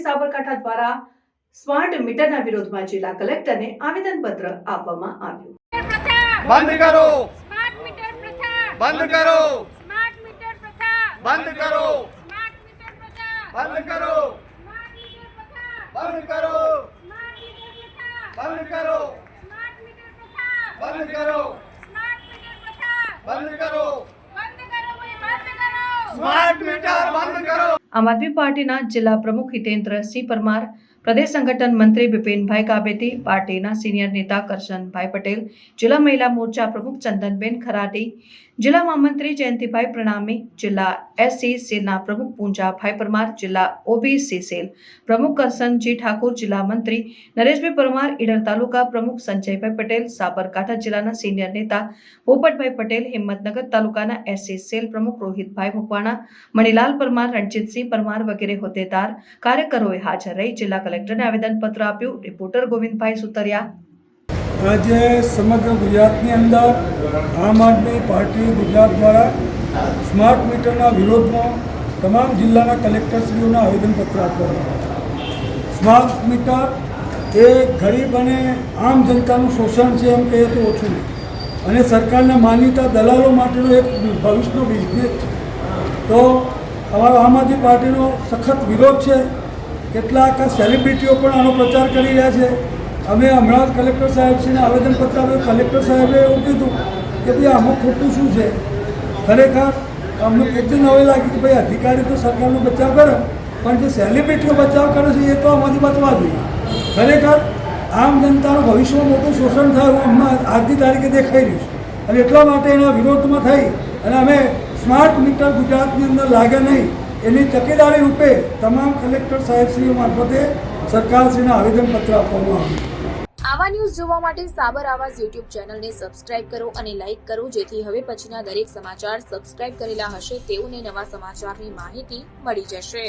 સાબરકાંઠા દ્વારા સ્માર્ટ મીટરના વિરોધમાં જિલ્લા કલેક્ટરને આવેદનપત્ર આપવામાં આવ્યું બંધ કરો સ્માર્ટ મીટર પ્રથા બંધ કરો સ્માર્ટ મીટર પ્રથા બંધ કરો સ્માર્ટ મીટર પ્રથા બંધ કરો સ્માર્ટ મીટર પ્રથા બંધ કરો સ્માર્ટ મીટર પ્રથા બંધ કરો સ્માર્ટ મીટર પ્રથા બંધ કરો સ્માર્ટ મીટર પ્રથા બંધ કરો બંધ કરો ભાઈ બંધ કરો સ્માર્ટ મીટર બંધ કરો આમ આદમી પાર્ટીના જિલ્લા પ્રમુખ હિતેન્દ્રસિંહ પરમાર પ્રદેશ સંગઠન મંત્રી બિપિનભાઈ કાબેતી, પાર્ટીના સિનિયર નેતા કરશનભાઈ પટેલ, જિલ્લા મહિલા મોરચા પ્રમુખ ચંદનબેન ખરાટી જિલ્લા મહામંત્રી જયંતિભાઈ પ્રણામી, જિલ્લા એસસી સેલના પ્રમુખ પૂંજાભાઈ પરમાર, જિલ્લા ઓબીસી સેલ પ્રમુખ કરશનજી ઠાકોર, જિલ્લા મંત્રી નરેશભાઈ પરમાર, ઈડર તાલુકા પ્રમુખ સંજયભાઈ પટેલ, સાબરકાંઠા જિલ્લાના સિનિયર નેતા પોપટભાઈ પટેલ, હિંમતનગર તાલુકાના એસસી સેલ પ્રમુખ રોહિતભાઈ મુકવાણા, મણિલાલ પરમાર, રણજીતસિંહ પરમાર વગેરે હોદ્દેદાર કાર્યકરોએ હાજર રહી જિલ્લા કલેક્ટરને આવેદનપત્ર આપ્યું. રિપોર્ટર ગોવિંદભાઈ સુતરિયા. આજે સમગ્ર ગુજરાતની અંદર આમ આદમી પાર્ટી ગુજરાત દ્વારા સ્માર્ટ મીટરના વિરોધમાં તમામ જિલ્લાના કલેક્ટરશ્રીઓને આવેદનપત્ર આપવામાં સ્માર્ટ મીટર એ ગરીબ અને આમ જનતાનું શોષણ છે એમ કહીએ તો ઓછું નહીં. અને સરકારના માન્યતા દલાલો માટેનો એક ભવિષ્યનો બિઝનેસ છે. તો અમારો આમ આદમી પાર્ટીનો સખત વિરોધ છે. કેટલાક સેલિબ્રિટીઓ પણ આનો પ્રચાર કરી રહ્યા છે. અમે હમણાં જ કલેક્ટર સાહેબશ્રીને આવેદનપત્ર આપ્યું કલેક્ટર સાહેબે એવું કીધું કે ભાઈ આમાં ખોટું શું છે? ખરેખર અમને એકદમ હવે લાગ્યું કે ભાઈ અધિકારી તો સરકારનો બચાવ કરે, પણ જે સેલિબ્રિટીઓ બચાવ કરે છે એ તો આમાંથી બચવા જોઈએ. ખરેખર આમ જનતાનું ભવિષ્યમાં મોટું શોષણ થાય એમાં આજની તારીખે દેખાઈ રહ્યું છે. અને એટલા માટે એના વિરોધમાં થઈ અને અમે સ્માર્ટ મીટર ગુજરાતની અંદર લાગે નહીં. એની તકેદારી રૂપે તમામ કલેક્ટર સાહેબશ્રીઓ મારફતે સરકારશ્રીને આવેદનપત્ર આપવામાં આવ્યું. આવા ન્યૂઝ જોવા માટે સાબર આવાજ યુટ્યુબ ચેનલને સબસ્ક્રાઇબ કરો અને લાઇક કરો, જેથી હવે પછીના દરેક સમાચાર સબસ્ક્રાઇબ કરેલા હશે તેઓને નવા સમાચારની માહિતી મળી જશે.